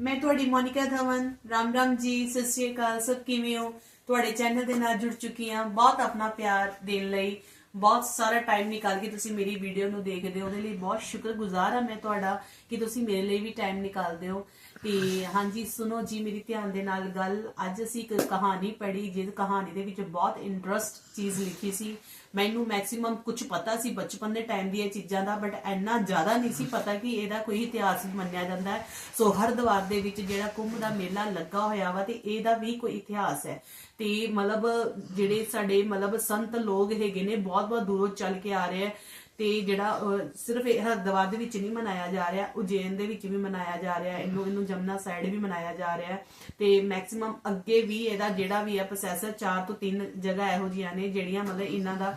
ਮੈਂ ਤੁਹਾਡੀ ਮੋਨਿਕਾ ਧਵਨ, ਰਾਮ ਰਾਮ ਜੀ, ਸਤਿ ਸ਼੍ਰੀ ਅਕਾਲ, ਸਭ ਕਿਵੇਂ ਹੋ? ਤੁਹਾਡੇ ਚੈਨਲ ਦੇ ਨਾਲ ਜੁੜ ਚੁੱਕੀ ਹਾਂ। ਬਹੁਤ ਆਪਣਾ ਪਿਆਰ ਦੇਣ ਲਈ, ਬਹੁਤ ਸਾਰਾ ਟਾਈਮ ਨਿਕਾਲ ਕੇ ਤੁਸੀਂ ਮੇਰੀ ਵੀਡੀਓ ਨੂੰ ਦੇਖਦੇ ਹੋ। ਉਹਦੇ ਲਈ ਬਹੁਤ ਸ਼ੁਕਰਗੁਜ਼ਾਰ ਹਾਂ ਮੈਂ ਤੁਹਾਡਾ ਕਿ ਤੁਸੀਂ ਮੇਰੇ ਲਈ ਵੀ ਟਾਈਮ ਨਿਕਾਲਦੇ ਹੋ। ਤੇ ਹਾਂਜੀ, ਸੁਣੋ ਜੀ, ਮੇਰੀ ਧਿਆਨ ਦੇ ਨਾਲ ਗੱਲ। ਅੱਜ ਅਸੀਂ ਇੱਕ ਕਹਾਣੀ ਪੜ੍ਹੀ, ਜਿਸ ਕਹਾਣੀ ਦੇ ਵਿੱਚ ਬਹੁਤ ਇੰਟਰਸਟ ਚੀਜ਼ ਲਿਖੀ ਸੀ। ਮੈਨੂੰ ਮੈਕਸਿਮਮ ਕੁਝ ਪਤਾ ਸੀ ਬਚਪਨ ਦੇ ਟਾਈਮ ਦੀਆਂ ਚੀਜ਼ਾਂ ਦਾ ਬਟ ਇੰਨਾ ਜ਼ਿਆਦਾ ਨਹੀਂ ਸੀ ਪਤਾ ਕਿ ਇਹਦਾ ਕੋਈ ਇਤਿਹਾਸ ਮੰਨਿਆ ਜਾਂਦਾ ਹੈ। ਸੋ ਹਰਦੁਆਰ ਦੇ ਵਿੱਚ ਜਿਹੜਾ ਕੁੰਭ ਦਾ ਮੇਲਾ ਲੱਗਾ ਹੋਇਆ ਵਾ ਤੇ ਇਹਦਾ ਵੀ ਕੋਈ ਇਤਿਹਾਸ ਹੈ। ਤੇ ਮਤਲਬ ਜਿਹੜੇ ਸਾਡੇ ਮਤਲਬ ਸੰਤ ਲੋਕ ਹੈਗੇ ਨੇ ਬਹੁਤ ਬਹੁਤ ਦੂਰੋਂ ਚੱਲ ਕੇ ਆ ਰਹੇ ਆ ਤੇ ਜਿਹੜਾ ਸਿਰਫ ਇਹ ਦੇ ਵਿੱਚ ਨਹੀਂ ਮਨਾਇਆ ਜਾ ਰਿਹਾ, ਉਜੈਨ ਦੇ ਵਿੱਚ ਵੀ ਮਨਾਇਆ ਜਾ ਰਿਹਾ, ਇਹਨੂੰ ਇਹਨੂੰ ਜਮਨਾ ਸਾਈਡ ਵੀ ਮਨਾਇਆ ਜਾ ਰਿਹਾ। ਤੇ ਮੈਕਸਿਮਮ ਅੱਗੇ ਵੀ ਇਹਦਾ ਜਿਹੜਾ ਵੀ ਹੈ ਪ੍ਰੋਸੈਸਰ 4 ਤੋਂ 3 ਜਗ੍ਹਾ ਇਹੋ ਜਿਹੀਆਂ ਨੇ, ਜਿਹੜੀਆਂ ਮਤਲਬ ਇਹਨਾਂ ਦਾ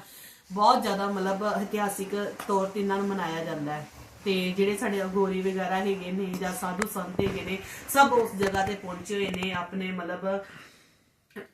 ਬਹੁਤ ਜ਼ਿਆਦਾ ਮਤਲਬ ਇਤਿਹਾਸਿਕ ਤੌਰ ਤੇ ਇਹਨਾਂ ਨੂੰ ਮਨਾਇਆ ਜਾਂਦਾ ਹੈ। ਤੇ ਜਿਹੜੇ ਸਾਡੇ ਗੋਰੀ ਵਗੈਰਾ ਹੈਗੇ ਨੇ ਜਾਂ ਸਾਧੂ ਸੰਤ ਹੈਗੇ ਨੇ, ਸਭ ਉਸ ਜਗ੍ਹਾ ਤੇ ਪਹੁੰਚੇ ਹੋਏ ਨੇ, ਆਪਣੇ ਮਤਲਬ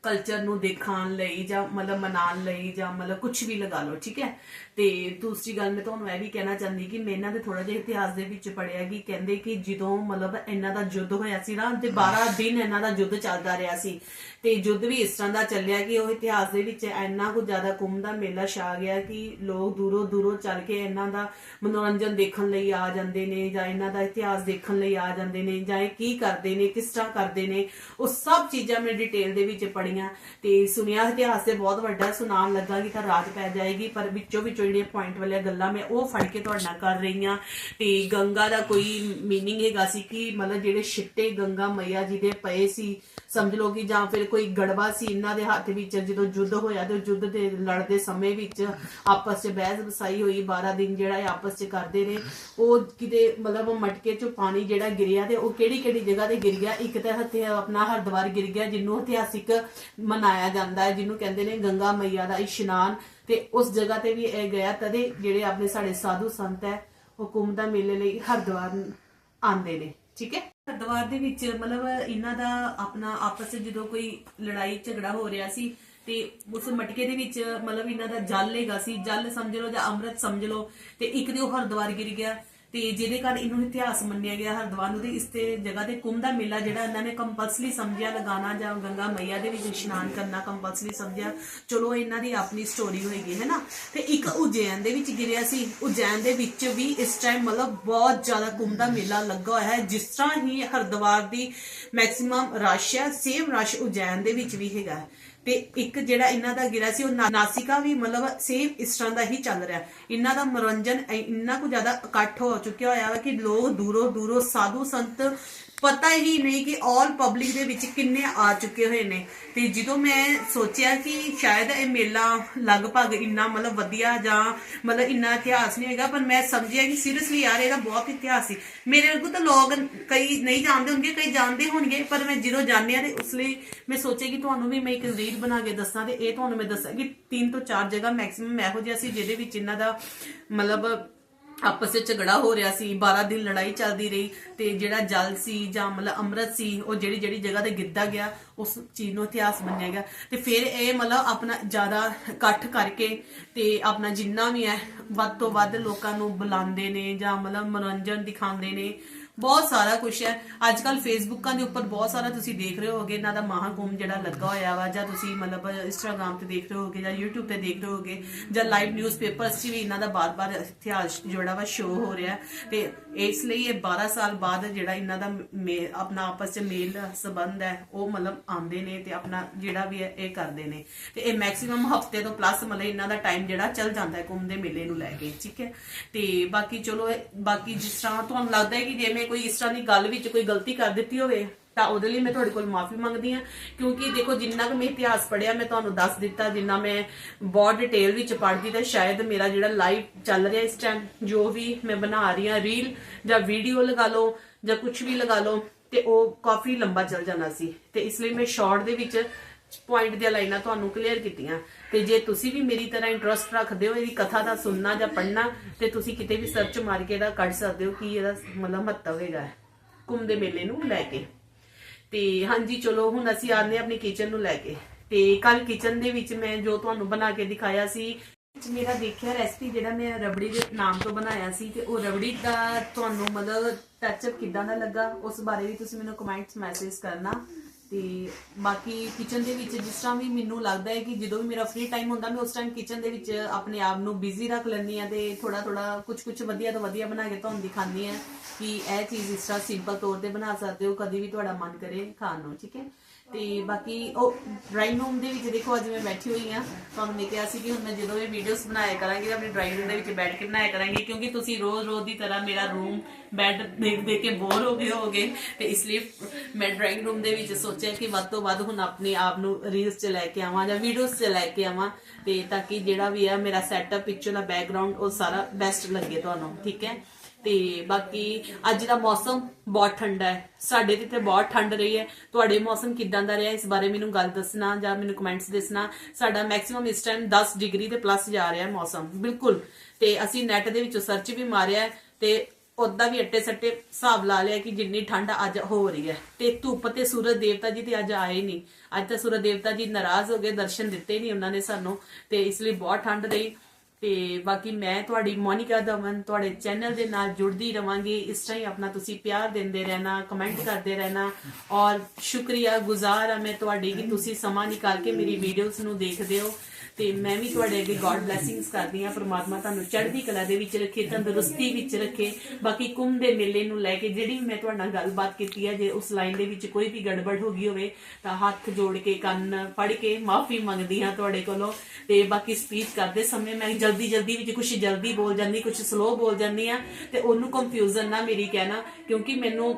ਕਲਚਰ ਨੂੰ ਦੇਖਣ ਲਈ ਜਾਂ ਮਤਲਬ ਮਨਾਉਣ ਲਈ ਜਾਂ ਮਤਲਬ ਕੁਝ ਵੀ ਲਗਾ ਲਓ ਠੀਕ ਹੈ? ਤੇ ਦੂਸਰੀ ਗੱਲ ਮੈਂ ਤੁਹਾਨੂੰ ਇਹ ਵੀ ਕਹਿਣਾ ਚਾਹੁੰਦੀ ਕਿ ਮੈਂ ਇਹਨਾਂ ਦੇ ਥੋੜਾ ਜਿਹਾ ਇਤਿਹਾਸ ਦੇ ਵਿੱਚ ਪੜਿਆ ਕਿ ਕਹਿੰਦੇ ਕਿ ਜਦੋਂ ਮਤਲਬ ਇਹਨਾਂ ਦਾ ਯੁੱਧ ਹੋਇਆ ਸੀ ਨਾ ਤੇ 12 ਦਿਨ ਇਹਨਾਂ ਦਾ ਯੁੱਧ ਚੱਲਦਾ ਰਿਹਾ ਸੀ। ਤੇ ਯੁੱਧ ਵੀ ਇਸ ਤਰ੍ਹਾਂ ਦਾ ਚੱਲਿਆ ਕਿ ਉਹ ਇਤਿਹਾਸ ਦੇ ਵਿੱਚ ਇੰਨਾ ਕੁ ਜ਼ਿਆਦਾ ਕੁੰਭ ਦਾ ਮੇਲਾ ਛਾ ਗਿਆ ਕਿ ਲੋਕ ਦੂਰੋਂ ਦੂਰੋਂ ਚੱਲ ਕੇ ਇਹਨਾਂ ਦਾ ਮਨੋਰੰਜਨ ਦੇਖਣ ਲਈ ਆ ਜਾਂਦੇ ਨੇ ਜਾਂ ਇਹਨਾਂ ਦਾ ਇਤਿਹਾਸ ਦੇਖਣ ਲਈ ਆ ਜਾਂਦੇ ਨੇ ਜਾਂ ਇਹ ਕੀ ਕਰਦੇ ਨੇ ਕਿਸ ਤਰ੍ਹਾਂ ਕਰਦੇ ਨੇ ਉਹ ਸਭ ਚੀਜ਼ਾਂ ਮੈਂ ਡਿਟੇਲ ਦੇ ਵਿੱਚ ਪੜੀਆਂ। ਤੇ ਸੁਣਿਆ ਇਤਿਹਾਸ ਤੇ ਬਹੁਤ ਵੱਡਾ ਸੁਨਾਮ ਲੱਗਾ ਕਿ ਤਾਂ ਰਾਤ ਪੈ ਜਾਏਗੀ। ਪਰ ਵਿੱਚੋਂ ਵਿੱਚੋਂ ਜਿਹੜੀਆਂ ਪੁਆਇੰਟ ਵਾਲੀਆਂ ਗੱਲਾਂ ਮੈਂ ਉਹ ਫੜ ਕੇ ਤੁਹਾਡੇ ਨਾਲ ਕਰ ਰਹੀ ਹਾਂ। ਤੇ ਗੰਗਾ ਦਾ ਕੋਈ ਮੀਨਿੰਗ ਹੈਗਾ ਸੀ ਕਿ ਮਤਲਬ ਜਿਹੜੇ ਛਿੱਟੇ ਗੰਗਾ ਮਈਆ ਜੀ ਦੇ ਪਏ ਸੀ, ਸਮਝ ਲਓ ਕਿ ਜਾਂ ਫਿਰ ਕੋਈ ਗੜਵਾ ਸੀ ਇਹਨਾਂ ਦੇ ਹੱਥ ਵਿੱਚ, ਜਦੋਂ ਯੁੱਧ ਹੋਇਆ ਤੇ ਯੁੱਧ ਦੇ ਲੜਦੇ ਸਮੇਂ ਵਿੱਚ ਆਪਸ 'ਚ ਬਹਿਸ ਵਸਾਈ ਹੋਈ 12 ਦਿਨ ਜਿਹੜਾ ਆਪਸ 'ਚ ਕਰਦੇ ਨੇ ਉਹ ਕਿਤੇ ਮਤਲਬ ਮਟਕੇ 'ਚੋਂ ਪਾਣੀ ਜਿਹੜਾ ਗਿਰਿਆ ਤੇ ਉਹ ਕਿਹੜੀ ਕਿਹੜੀ ਜਗ੍ਹਾ ਤੇ ਗਿਰ ਗਿਆ? ਇੱਕ ਤਾਂ ਹੱਥੇ ਆਪਣਾ ਹਰਦੁਆਰ ਗਿਰ ਗਿਆ ਜਿਹਨੂੰ ਇਤਿਹਾਸਿਕ ਮਨਾਇਆ ਜਾਂਦਾ ਹੈ, ਜਿਹਨੂੰ ਕਹਿੰਦੇ ਨੇ ਗੰਗਾ ਮਈਆ ਦਾ ਇਸ਼ਨਾਨ। ਤੇ ਉਸ ਜਗ੍ਹਾ ਤੇ ਵੀ ਇਹ ਗਿਆ, ਤਦੇ ਜਿਹੜੇ ਆਪਣੇ ਸਾਡੇ ਸਾਧੂ ਸੰਤ ਹੈ, ਉਹ ਕੁੰਭ ਦਾ ਮੇਲੇ ਲਈ ਹਰਦੁਆਰ ਆਂਦੇ ਨੇ। ਠੀਕ ਹੈ? ਹਰਦੁਆਰ ਦੇ ਵਿੱਚ ਮਤਲਬ ਇਹਨਾਂ ਦਾ ਆਪਣਾ ਆਪਸ ਵਿੱਚ ਜਦੋਂ ਕੋਈ ਲੜਾਈ, ਝਗੜਾ ਹੋ ਰਿਹਾ ਸੀ, ਤੇ ਉਸ ਮਟਕੇ ਦੇ ਵਿੱਚ ਮਤਲਬ ਇਹਨਾਂ ਦਾ ਜਲ ਹੈਗਾ ਸੀ। ਜਲ ਸਮਝ ਲਓ ਜਾਂ ਅੰਮ੍ਰਿਤ ਸਮਝ ਲਓ, ਤੇ ਇੱਕ ਦੇ ਉਹ ਹਰਦੁਆਰ ਗਿਰ ਗਿਆ। ਤੇ ਜਿਹਦੇ ਕਾਰਨ ਇਹਨੂੰ ਇਤਿਹਾਸ ਮੰਨਿਆ ਗਿਆ, ਹਰਦੁਆਰ ਨੂੰ, ਤੇ ਇਸ ਤੇ ਜਗ੍ਹਾ ਤੇ ਕੁੰਭ ਦਾ ਮੇਲਾ ਜਿਹੜਾ ਇਹਨਾਂ ਨੇ ਕੰਪਲਸਰੀ ਸਮਝਿਆ ਲਗਾਣਾ ਜਾਂ ਗੰਗਾ ਮਈਆ ਦੇ ਵਿੱਚ ਇਸ਼ਨਾਨ ਕਰਨਾ ਕੰਪਲਸਰੀ ਸਮਝਿਆ। ਚਲੋ, ਇਹਨਾਂ ਦੀ ਆਪਣੀ ਸਟੋਰੀ ਹੋਏਗੀ, ਹੈ ਨਾ? ਤੇ ਇੱਕ ਉਜੈਨ ਦੇ ਵਿੱਚ ਗਿਰਿਆ ਸੀ। ਉਜੈਨ ਦੇ ਵਿੱਚ ਵੀ ਇਸ ਟਾਈਮ ਮਤਲਬ ਬਹੁਤ ਜ਼ਿਆਦਾ ਕੁੰਭ ਦਾ ਮੇਲਾ ਲੱਗਾ ਹੋਇਆ ਹੈ, ਜਿਸ ਤਰ੍ਹਾਂ ਹੀ ਹਰਦੁਆਰ ਦੀ ਮੈਕਸਿਮਮ ਰਸ਼ ਹੈ ਸੇਮ ਰਸ਼ ਉਜੈਨ ਦੇ ਵਿੱਚ ਵੀ ਹੈਗਾ ਹੈ। ਤੇ ਇੱਕ ਜਿਹੜਾ ਇਹਨਾਂ ਦਾ ਗਿਰਾ ਸੀ, ਉਹ ਨਾਸਿਕਾ ਵੀ ਮਤਲਬ ਸੇਮ ਇਸ ਤਰ੍ਹਾਂ ਦਾ ਹੀ ਚੱਲ ਰਿਹਾ। ਇਹਨਾਂ ਦਾ ਮਨੋਰੰਜਨ ਇੰਨਾ ਕੁ ਜ਼ਿਆਦਾ ਇਕੱਠ ਹੋ ਚੁੱਕਿਆ ਹੋਇਆ ਵਾ ਕਿ ਲੋਕ ਦੂਰੋਂ ਦੂਰੋਂ ਸਾਧੂ ਸੰਤ ਪਤਾ ਹੀ ਨਹੀਂ ਕਿ ਆਲ ਪਬਲਿਕ ਦੇ ਵਿੱਚ ਕਿੰਨੇ ਆ ਚੁੱਕੇ ਹੋਏ ਨੇ। ਤੇ ਜਦੋਂ ਮੈਂ ਸੋਚਿਆ ਕਿ ਸ਼ਾਇਦ ਇਹ ਮੇਲਾ ਲਗਭਗ ਇੰਨਾ ਮਤਲਬ ਵਧੀਆ ਜਾਂ ਮਤਲਬ ਇੰਨਾ ਇਤਿਹਾਸ ਨਹੀਂ ਹੈਗਾ, ਪਰ ਮੈਂ ਸਮਝਿਆ ਕਿ ਸੀਰੀਅਸਲੀ ਯਾਰ ਇਹਦਾ ਬਹੁਤ ਇਤਿਹਾਸ ਸੀ। ਮੇਰੇ ਕੋਲ ਤਾਂ ਲੋਕ ਕਈ ਨਹੀਂ ਜਾਣਦੇ ਹੋਣਗੇ, ਕਈ ਜਾਣਦੇ ਹੋਣਗੇ, ਪਰ ਮੈਂ ਜਦੋਂ ਜਾਣਿਆ ਤੇ ਉਸ ਲਈ ਮੈਂ ਸੋਚਿਆ ਕਿ ਤੁਹਾਨੂੰ ਵੀ ਮੈਂ ਇੱਕ ਰੀਲ ਬਣਾ ਕੇ ਦੱਸਾਂ ਤੇ ਇਹ ਤੁਹਾਨੂੰ ਮੈਂ ਦੱਸਾਂ ਕਿ ਤਿੰਨ ਤੋਂ ਚਾਰ ਜਗ੍ਹਾ ਮੈਕਸਿਮਮ ਇਹੋ ਜਿਹਾ ਸੀ ਜਿਹਦੇ ਵਿੱਚ ਇਹਨਾਂ ਦਾ ਮਤਲਬ ਆਪਸ ਵਿੱਚ ਝਗੜਾ ਹੋ ਰਿਹਾ ਸੀ 12 ਦਿਨ ਲੜਾਈ ਚੱਲਦੀ ਰਹੀ ਤੇ ਜਿਹੜਾ ਜਲ ਸੀ ਜਾਂ ਮਤਲਬ ਅੰਮ੍ਰਿਤ ਸੀ, ਉਹ ਜਿਹੜੀ ਜਿਹੜੀ ਜਗ੍ਹਾ ਤੇ ਗਿੱਧਾ ਗਿਆ, ਉਸ ਚੀਜ਼ ਨੂੰ ਇਤਿਹਾਸ ਮੰਨਿਆ ਗਿਆ। ਤੇ ਫਿਰ ਇਹ ਮਤਲਬ ਆਪਣਾ ਜ਼ਿਆਦਾ ਇਕੱਠ ਕਰਕੇ ਤੇ ਆਪਣਾ ਜਿੰਨਾ ਵੀ ਹੈ, ਵੱਧ ਤੋਂ ਵੱਧ ਲੋਕਾਂ ਨੂੰ ਬੁਲਾਉਂਦੇ ਨੇ ਜਾਂ ਮਤਲਬ ਮਨੋਰੰਜਨ ਦਿਖਾਉਂਦੇ ਨੇ। ਬਹੁਤ ਸਾਰਾ ਕੁਝ ਹੈ। ਅੱਜ ਕੱਲ ਫੇਸਬੁੱਕਾਂ ਦੇ ਉੱਪਰ ਬਹੁਤ ਸਾਰਾ ਤੁਸੀਂ ਦੇਖ ਰਹੇ ਹੋਗੇ ਇਹਨਾਂ ਦਾ ਮਹਾਕੁੰਭ ਜਿਹੜਾ ਲੱਗਾ ਹੋਇਆ ਵਾ, ਜਾਂ ਤੁਸੀਂ ਮਤਲਬ ਇੰਸਟਾਗ੍ਰam ਤੇ ਦੇਖ ਰਹੇ ਹੋਗੇ ਜਾਂ YouTube ਤੇ ਦੇਖ ਰਹੇ ਹੋਗੇ ਜਾਂ ਲਾਈਵ ਨਿਊਜ਼ਪੇਪਰਸ 'ਚ ਵੀ ਇਹਨਾਂ ਦਾ ਬਾਰ-ਬਾਰ ਇਤਿਹਾਸ ਜਿਹੜਾ ਵਾ ਸ਼ੋਅ ਹੋ ਰਿਹਾ ਤੇ ਇਸ ਲਈ ਇਹ 12 ਸਾਲ ਬਾਅਦ ਜਿਹੜਾ ਇਹਨਾਂ ਦਾ ਮੇ- ਆਪਣਾ ਆਪਸ 'ਚ ਮੇਲ ਸੰਬੰਧ ਹੈ, ਉਹ ਮਤਲਬ ਆਉਂਦੇ ਨੇ ਤੇ ਆਪਣਾ ਜਿਹੜਾ ਵੀ ਹੈ, ਇਹ ਕਰਦੇ ਨੇ। ਤੇ ਇਹ ਮੈਕਸਿਮਮ ਹਫ਼ਤੇ ਤੋਂ ਪਲੱਸ ਮਤਲਬ ਇਹਨਾਂ ਦਾ ਟਾਈਮ ਜਿਹੜਾ ਚੱਲ ਜਾਂਦਾ ਹੈ ਕੁੰਭ ਦੇ ਮੇਲੇ ਨੂੰ ਲੈ ਕੇ, ਠੀਕ ਹੈ? ਤੇ ਬਾਕੀ ਚਲੋ ਬਾਕੀ ਜਿਸ ਤਰ੍ਹਾਂ ਤੁਹਾਨੂੰ ਲੱਗਦਾ ਹੈ ਕਿ ਜਿਵੇਂ ਕੋਈ ਇਸ ਤਰ੍ਹਾਂ ਦੀ ਗੱਲ ਵਿੱਚ ਕੋਈ ਗਲਤੀ ਕਰ ਦਿੱਤੀ ਹੋਵੇ, ਤਾਂ ਉਹਦੇ ਲਈ ਮੈਂ ਤੁਹਾਡੇ ਕੋਲ ਮਾਫੀ ਮੰਗਦੀ ਹਾਂ। ਕਿਉਂਕਿ ਦੇਖੋ, ਜਿੰਨਾ ਕੁ ਮੈਂ ਇਤਿਹਾਸ ਪੜਿਆ ਮੈਂ ਤੁਹਾਨੂੰ ਦੱਸ ਦਿੱਤਾ, ਜਿੰਨਾ ਮੈਂ ਬਹੁਤ ਡਿਟੇਲ ਵਿੱਚ ਪੜ੍ਹਦੀ ਤਾਂ ਸ਼ਾਇਦ ਮੇਰਾ ਜਿਹੜਾ ਲਾਈਵ ਚੱਲ ਰਿਹਾ ਇਸ ਟਾਈਮ ਜੋ ਵੀ ਮੈਂ ਬਣਾ ਰਹੀ ਹਾਂ ਰੀਲ ਜਾਂ ਵੀਡੀਓ ਲਗਾ ਲਓ ਜਾਂ ਕੁਝ ਵੀ ਲਗਾ ਲਓ, ਤੇ ਉਹ ਕਾਫੀ ਲੰਬਾ ਚੱਲ ਜਾਣਾ ਸੀ। ਤੇ ਇਸ ਲਈ ਮੈਂ ਸ਼ਾਰਟ ਦੇ ਵਿੱਚ ਪੁਆਇੰਟ ਦੀਆਂ ਲਾਈਨਾਂ ਤੁਹਾਨੂੰ ਕਲੀਅਰ ਕੀਤੀਆਂ। ਤੇ ਜੇ ਤੁਸੀਂ ਵੀ ਮੇਰੀ ਤਰ੍ਹਾਂ ਇੰਟਰਸਟ ਰੱਖਦੇ ਹੋ, ਇਹਦੀ ਕਥਾ ਦਾ ਸੁਣਨਾ ਜਾਂ ਪੜ੍ਹਨਾ, ਤੇ ਤੁਸੀਂ ਕਿਤੇ ਵੀ ਸਰਚ ਮਾਰ ਕੇ ਇਹਦਾ ਕੱਢ ਸਕਦੇ ਹੋ ਕਿ ਇਹਦਾ ਮਤਲਬ ਮਹੱਤਵ ਹੈਗਾ ਹੈ, ਕੁੰਭ ਦੇ ਮੇਲੇ ਨੂੰ ਲੈ ਕੇ। ਤੇ ਹਾਂਜੀ, ਚਲੋ, ਹੁਣ ਅਸੀਂ ਆਨੇ ਆਪਣੀ ਕਿਚਨ ਨੂੰ ਲੈ ਕੇ। ਤੇ ਕੱਲ ਕਿਚਨ ਦੇ ਵਿੱਚ ਮੈਂ ਜੋ ਤੁਹਾਨੂੰ ਬਣਾ ਕੇ ਦਿਖਾਇਆ ਸੀ ਮੇਰਾ ਦੇਖਿਆ ਰੈਸਪੀ ਜਿਹੜਾ ਮੈਂ ਰਬੜੀ ਦੇ ਨਾਮ ਤੋਂ ਬਣਾਇਆ ਸੀ, ਤੇ ਉਹ ਰਬੜੀ ਦਾ ਤੁਹਾਨੂੰ ਮਤਲਬ ਟੱਚਅਪ ਕਿਦਾਂ ਦਾ ਲੱਗਾ, ਉਸ ਬਾਰੇ ਵੀ ਤੁਸੀਂ ਮੈਨੂੰ ਕਮੈਂਟਸ ਮੈਸੇਜ ਕਰਨਾ। ਤੇ ਬਾਕੀ ਕਿਚਨ ਦੇ ਵਿੱਚ ਜਿਸ ਤਰ੍ਹਾਂ ਵੀ ਮੈਨੂੰ ਲੱਗਦਾ ਹੈ ਕਿ ਜਦੋਂ ਵੀ ਮੇਰਾ ਫ੍ਰੀ ਟਾਈਮ ਹੁੰਦਾ, ਮੈਂ ਉਸ ਟਾਈਮ ਕਿਚਨ ਦੇ ਵਿੱਚ ਆਪਣੇ ਆਪ ਨੂੰ ਬਿਜ਼ੀ ਰੱਖ ਲੈਂਦੀ ਆ ਤੇ ਥੋੜਾ ਥੋੜਾ ਕੁਝ ਕੁਝ ਵਧੀਆ ਤੋਂ ਵਧੀਆ ਬਣਾ ਕੇ ਤੁਹਾਨੂੰ ਦਿਖਾਉਂਦੀ ਆ ਕਿ ਇਹ ਚੀਜ਼ ਇਸ ਤਰ੍ਹਾਂ ਸਿੰਪਲ ਤੌਰ ਤੇ ਬਣਾ ਸਕਦੇ ਹੋ, ਕਦੀ ਵੀ ਤੁਹਾਡਾ ਮਨ ਕਰੇ ਖਾਣ ਨੂੰ, ਠੀਕ ਹੈ? ਤੇ ਬਾਕੀ ਉਹ ਡਰਾਇੰਗ ਰੂਮ ਦੇ ਵਿੱਚ ਦੇਖੋ ਅੱਜ ਮੈਂ ਬੈਠੀ ਹੋਈ ਆ ਤੁਹਾਨੂੰ ਮੈਂ ਕਿਹਾ ਸੀ ਕਿ ਹੁਣ ਮੈਂ ਜਦੋਂ ਵੀ ਵੀਡੀਓਜ਼ ਬਣਾਇਆ ਕਰਾਂਗੀ ਤਾਂ ਆਪਣੇ ਡਰਾਇੰਗ ਰੂਮ ਦੇ ਵਿੱਚ ਬੈਠ ਕੇ ਬਣਾਇਆ ਕਰਾਂਗੀ ਕਿਉਂਕਿ ਤੁਸੀਂ ਰੋਜ਼-ਰੋਜ਼ ਦੀ ਤਰ੍ਹਾਂ ਮੇਰਾ ਰੂਮ ਬੈੱਡ ਦੇਖ ਦੇਖ ਕੇ ਬੋਰ ਹੋ ਗਏ ਹੋਗੇ ਤੇ ਇਸ ਲਈ ਮੈਂ ਡਰਾਇੰਗ ਰੂਮ ਦੇ ਵਿੱਚ ਸੋਚਿਆ ਕਿ ਵੱਧ ਤੋਂ ਵੱਧ ਹੁਣ ਆਪਣੇ ਆਪ ਨੂੰ ਰੀਲਸ 'ਚ ਲੈ ਕੇ ਆਵਾਂ ਜਾਂ ਵੀਡੀਓਜ਼ 'ਚ ਲੈ ਕੇ ਆਵਾਂ ਤੇ ਤਾਂ ਕਿ ਜਿਹੜਾ ਵੀ ਆ ਮੇਰਾ ਸੈਟਅਪ ਪਿਕਚਰ ਦਾ ਬੈਕਗ੍ਰਾਉਂਡ ਉਹ ਸਾਰਾ ਬੈਸਟ ਲੱਗੇ ਤੁਹਾਨੂੰ, ਠੀਕ ਹੈ? ਤੇ ਬਾਕੀ ਅੱਜ ਦਾ ਮੌਸਮ ਬਹੁਤ ਠੰਡਾ ਹੈ। ਸਾਡੇ ਤੇ ਇੱਥੇ ਬਹੁਤ ਠੰਡ ਰਹੀ ਹੈ। ਤੁਹਾਡੇ ਮੌਸਮ ਕਿਦਾਂ ਦਾ ਰਿਹਾ? ਇਸ ਬਾਰੇ ਮੈਨੂੰ ਗੱਲ ਦੱਸਣਾ ਜਾਂ ਮੈਨੂੰ ਕਮੈਂਟਸ ਦੱਸਣਾ। ਸਾਡਾ ਮੈਕਸਿਮਮ ਇਸ ਟਾਈਮ 10 ਡਿਗਰੀ ਦੇ ਪਲੱਸ ਜਾ ਰਿਹਾ ਹੈ ਮੌਸਮ। ਬਿਲਕੁਲ। ਤੇ ਅਸੀਂ ਨੈਟ ਦੇ ਵਿੱਚੋਂ ਸਰਚ ਵੀ ਮਾਰਿਆ ਹੈ ਤੇ ਉਦਾਂ ਵੀ ਅੱਟੇ ਸੱਟੇ ਹਿਸਾਬ ਲਾ ਲਿਆ ਕਿ ਜਿੰਨੀ ਠੰਡ ਅੱਜ ਹੋ ਰਹੀ ਹੈ। ਤੇ ਧੁੱਪ ਤੇ ਸੂਰਜ ਦੇਵਤਾ ਜੀ ਤੇ ਅੱਜ ਆਏ ਨਹੀਂ। ਅੱਜ ਤਾਂ ਸੂਰਜ ਦੇਵਤਾ ਜੀ ਨਾਰਾਜ਼ ਹੋ ਗਏ, ਦਰਸ਼ਨ ਦਿੱਤੇ ਨਹੀਂ ਉਹਨਾਂ ਨੇ ਸਾਨੂੰ। ਤੇ ਇਸ ਲਈ ਬਹੁਤ ਠੰਡ ਰਹੀ। ਤੇ ਬਾਕੀ ਮੈਂ ਤੁਹਾਡੀ ਮੋਨਿਕਾ ਦਮਨ ਤੁਹਾਡੇ ਚੈਨਲ ਦੇ ਨਾਲ ਜੁੜਦੀ ਰਵਾਂਗੀ। ਇਸ ਤਰ੍ਹਾਂ ਹੀ ਆਪਣਾ ਤੁਸੀਂ ਪਿਆਰ ਦਿੰਦੇ ਰਹਿਣਾ ਕਮੈਂਟ ਕਰਦੇ ਰਹਿਣਾ ਔਰ ਸ਼ੁਕਰੀਆ ਗੁਜ਼ਾਰ ਆ ਮੈਂ ਤੁਹਾਡੀ ਕਿ ਤੁਸੀਂ ਸਮਾਂ ਨਿਕਾਲ ਕੇ ਮੇਰੀ ਵੀਡੀਓਜ਼ ਨੂੰ ਦੇਖਦੇ ਹੋ। ਤੇ ਮੈਂ ਵੀ ਤੁਹਾਡੇ ਅੱਗੇ ਗੋਡ ਬਲੇਸਿੰਗਸ ਕਰਦੀ ਹਾਂ, ਪ੍ਰਮਾਤਮਾ ਤੁਹਾਨੂੰ ਚੜ੍ਹਦੀ ਕਲਾ ਦੇ ਵਿੱਚ ਰੱਖੇ, ਤੰਦਰੁਸਤੀ ਵਿੱਚ ਰੱਖੇ। ਬਾਕੀ ਕੁੰਭ ਦੇ ਮੇਲੇ ਨੂੰ ਲੈ ਕੇ ਜਿਹੜੀ ਮੈਂ ਤੁਹਾਡੇ ਨਾਲ ਗੱਲਬਾਤ ਕੀਤੀ ਹੈ, ਜੇ ਉਸ ਲਾਈਨ ਦੇ ਵਿੱਚ ਕੋਈ ਵੀ ਗੜਬੜ ਹੋ ਗਈ ਹੋਵੇ, ਤਾਂ ਹੱਥ ਜੋੜ ਕੇ, ਕੰਨ ਫੜ ਕੇ ਮਾਫੀ ਮੰਗਦੀ ਹਾਂ ਤੁਹਾਡੇ ਕੋਲੋਂ। ਤੇ ਬਾਕੀ ਸਪੀਚ ਕਰਦੇ ਸਮੇਂ ਮੈਂ ਜਲਦੀ ਜਲਦੀ ਵਿੱਚ ਕੁਝ ਜਲਦੀ ਬੋਲ ਜਾਂਦੀ ਕੁਝ ਸਲੋ ਬੋਲ ਜਾਂਦੀ ਆ ਤੇ ਉਹਨੂੰ ਕੰਫਿਊਜ਼ਨ ਨਾ ਮੇਰੀ ਕਹਿਣਾ, ਕਿਉਂਕਿ ਮੈਨੂੰ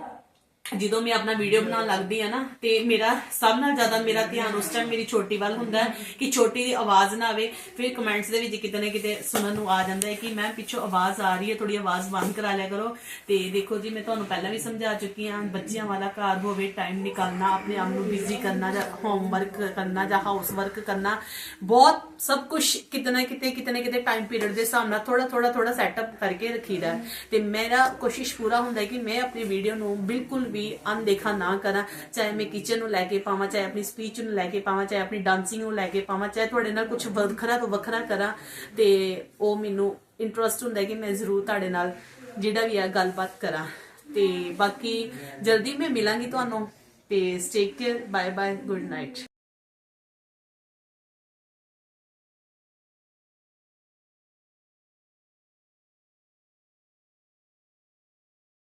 ਜਦੋਂ ਮੈਂ ਆਪਣਾ ਵੀਡੀਓ ਬਣਾਉਣ ਲੱਗਦੀ ਆ ਨਾ ਤੇ ਮੇਰਾ ਸਭ ਨਾਲ ਜ਼ਿਆਦਾ ਮੇਰਾ ਧਿਆਨ ਉਸ ਟਾਈਮ ਮੇਰੀ ਛੋਟੀ ਵੱਲ ਹੁੰਦਾ ਕਿ ਛੋਟੀ ਦੀ ਆਵਾਜ਼ ਨਾ ਆਵੇ ਫਿਰ ਕਮੈਂਟਸ ਦੇ ਵਿੱਚ ਕਿਤੇ ਨਾ ਕਿਤੇ ਸੁਣਨ ਨੂੰ ਆ ਜਾਂਦਾ ਹੈ ਕਿ ਮੈਂ ਪਿੱਛੋਂ ਆਵਾਜ਼ ਆ ਰਹੀ ਹੈ ਥੋੜੀ ਆਵਾਜ਼ ਬੰਦ ਕਰਾ ਲਿਆ ਕਰੋ ਤੇ ਦੇਖੋ ਜੀ ਮੈਂ ਤੁਹਾਨੂੰ ਪਹਿਲਾਂ ਵੀ ਸਮਝਾ ਚੁੱਕੀ ਹਾਂ ਬੱਚਿਆਂ ਵਾਲਾ ਘਰ ਹੋਵੇ ਟਾਈਮ ਨਿਕਾਲਣਾ ਆਪਣੇ ਆਪ ਨੂੰ ਬਿਜ਼ੀ ਕਰਨਾ ਜਾਂ ਹੋਮਵਰਕ ਕਰਨਾ ਜਾਂ ਹਾਊਸ ਵਰਕ ਕਰਨਾ ਬਹੁਤ ਸਭ ਕੁਝ ਕਿਤੇ ਨਾ ਕਿਤੇ ਕਿਤੇ ਨਾ ਕਿਤੇ ਟਾਈਮ ਪੀਰੀਅਡ ਦੇ ਹਿਸਾਬ ਨਾਲ ਥੋੜਾ ਥੋੜਾ ਥੋੜਾ ਸੈਟਅਪ ਕਰਕੇ ਰੱਖੀਦਾ। ਤੇ ਮੇਰਾ ਕੋਸ਼ਿਸ਼ ਪੂਰਾ ਹੁੰਦਾ ਕਿ ਮੈਂ ਆਪਣੀ ਵੀਡੀਓ ਨੂੰ ਬਿਲਕੁਲ ਵੀ ਅਣਦੇਖਾ ਨਾ ਕਰਾਂ, ਚਾਹੇ ਮੈਂ ਕਿਚਨ ਨੂੰ ਲੈ ਕੇ ਪਾਵਾਂ, ਚਾਹੇ ਆਪਣੀ ਸਪੀਚ ਨੂੰ ਲੈ ਕੇ ਪਾਵਾਂ, ਚਾਹੇ ਆਪਣੀ ਡਾਂਸਿੰਗ ਨੂੰ ਲੈ ਕੇ ਪਾਵਾਂ, ਚਾਹੇ ਤੁਹਾਡੇ ਨਾਲ ਕੁਝ ਵੱਖਰਾ ਤੋਂ ਵੱਖਰਾ ਕਰਾਂ, ਤੇ ਉਹ ਮੈਨੂੰ ਇੰਟਰਸਟ ਹੁੰਦਾ ਕਿ ਮੈਂ ਜ਼ਰੂਰ ਤੁਹਾਡੇ ਨਾਲ ਜਿਹੜਾ ਵੀ ਆ ਗੱਲਬਾਤ ਕਰਾਂ। ਤੇ ਬਾਕੀ ਜਲਦੀ ਮੈਂ ਮਿਲਾਂਗੀ ਤੁਹਾਨੂੰ, ਤੇ stay care bye bye good night